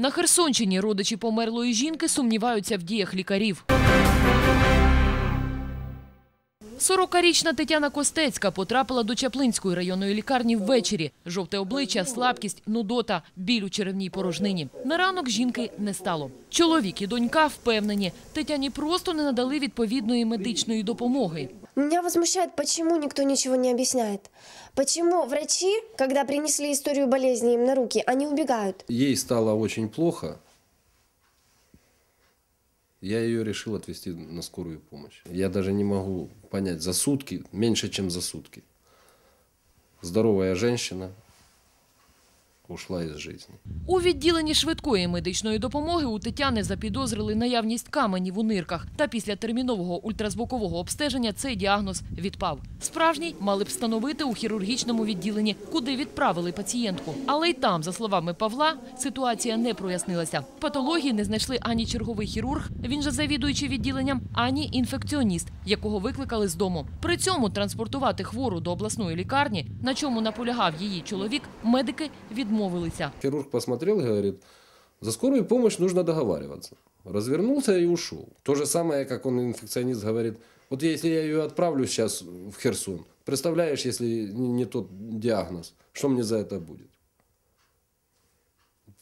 На Херсонщині родичі померлої жінки сумніваються в діях лікарів. 40-річна Тетяна Костецька потрапила до Чаплинської районної лікарні ввечері. Жовте обличчя, слабкість, нудота, біль у черевній порожнині. На ранок жінки не стало. Чоловік і донька впевнені, Тетяні просто не надали відповідної медичної допомоги. Меня возмущает, почему никто ничего не объясняет. Почему врачи, когда принесли историю болезни им на руки, они убегают. Ей стало очень плохо. Я ее решил отвезти на скорую помощь. Я даже не могу понять, за сутки, меньше, чем за сутки. Здоровая женщина ушла из жизни. У відділенні швидкої медичної допомоги у Тетяни запідозрили наявність каменів у нирках. Та після термінового ультразвукового обстеження цей діагноз відпав. Справжній мали б встановити у хірургічному відділенні, куди відправили пацієнтку. Але й там, за словами Павла, ситуація не прояснилася. Патології не знайшли ані черговий хірург, він же завідуючий відділенням, ані інфекціоніст, якого викликали з дому. При цьому транспортувати хвору до обласної лікарні, на чому наполягав її чоловік, медики відмовилися. Хирург посмотрел и говорит, за скорую помощь нужно договариваться. Развернулся и ушел. То же самое, как он, инфекционист, говорит, вот если я ее отправлю сейчас в Херсон, представляешь, если не тот диагноз, что мне за это будет?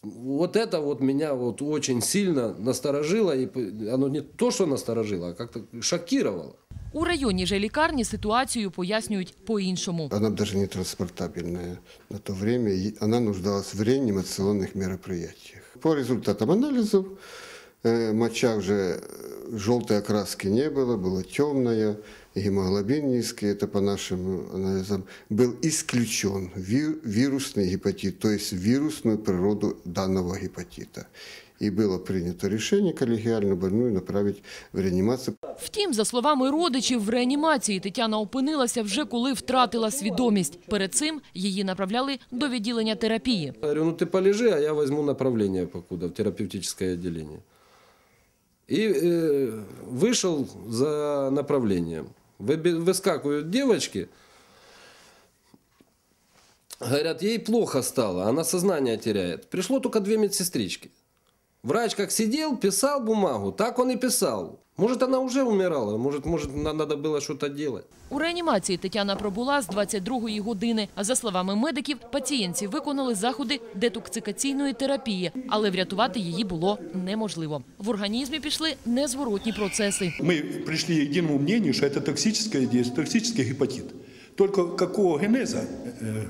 Вот это вот меня вот очень сильно насторожило, и оно не то, что насторожило, а как-то шокировало. У районній же лікарні ситуацію пояснюють по-іншому. Она даже не транспортабельная на то время. и Она нуждалась в реанимационных мероприятиях. По результатам анализов э, моча уже э, желтой окраски не было, была темная, гемоглобин низкий, это по нашим анализам, был исключен ви- вирусный гепатит, то есть вирусную природу данного гепатита. И было принято решение коллегиально больную направить в реанимацию. Втім, за словами родичів, в реанімації Тетяна опинилася вже коли втратила свідомість. Перед цим її направляли до відділення терапії. Я говорю, ну ты полежи, а я возьму направление покуда в терапевтическое отделение. И э, вышел за направлением. Выби- Выскакивают девочки, говорят, ей плохо стало, она сознание теряет. Пришло только две медсестрички. Врач как сидел, писал бумагу, так он и писал. Может, она уже умирала, может, может на- надо было что-то делать. У реанімації Тетяна пробула з 22-ї години. А за словами медиків, пацієнтці виконали заходи детоксикаційної терапії, але врятувати її було неможливо. В організмі пішли незворотні процеси. Мы пришли к единому мнению, что это токсическое действие, токсический гепатит. Только какого генеза, э,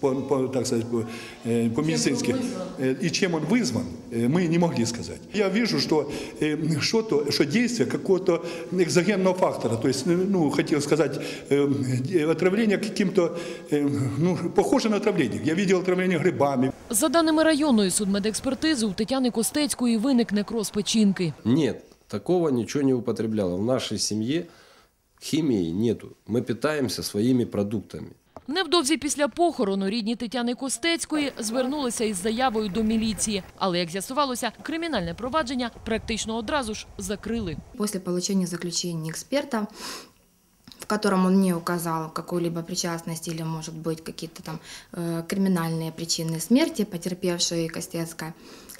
по, по, так сказать, по, э, по-медицински, э, и чем он вызван, э, мы не могли сказать. Я вижу, что э, что-то, что действие какого-то экзогенного фактора, то есть, э, ну, хотел сказать, э, отравление каким-то, э, ну, похоже на отравление. Я видел отравление грибами, За даними районної судмедекспертизи, у Тетяни Костецької виник некроз печінки. Нет, такого ничего не употребляла. В нашей семье химии нету. Мы питаемся своими продуктами. Невдовзі після похорону рідні Тетяни Костецької звернулися із заявою до міліції. Але, як з'ясувалося, кримінальне провадження практично одразу ж закрили. После получения заключения эксперта, в котором он не указал какую-либо причастность или, может быть, какие-то там э, криминальные причины смерти потерпевшей Костецкой,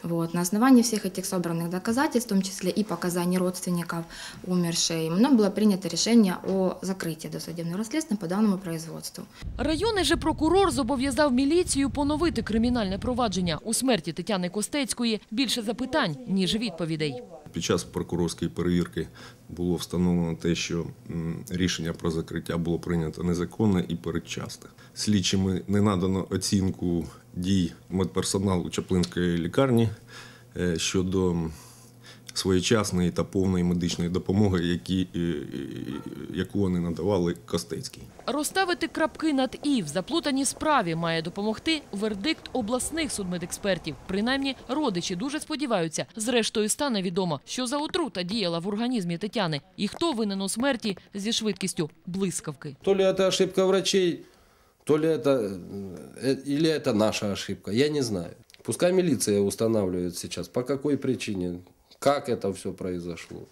вот, на основании всех этих собранных доказательств, в том числе и показаний родственников умершей, мной было принято решение о закрытии досудебного расследования по данному производству. Районний же прокурор зобов'язав міліцію поновити кримінальне провадження. У смерті Тетяни Костецької більше запитань, ніж відповідей. Під час прокурорської перевірки було встановлено те, що рішення про закриття було прийнято незаконне і передчасне. Слідчими не надано оцінку дій медперсоналу Чаплинської лікарні е, щодо своєчасної та повної медичної допомоги, які, е, е, яку вони надавали Костецькій. Розставити крапки над «і» в заплутаній справі має допомогти вердикт обласних судмедекспертів. Принаймні, родичі дуже сподіваються. Зрештою, стане відомо, що за отрута діяла в організмі Тетяни і хто винен у смерті зі швидкістю блискавки. То ли это ошибка врачей, то ли это, э, или это наша ошибка, я не знаю. Пускай милиция устанавливает сейчас, по какой причине, как это все произошло.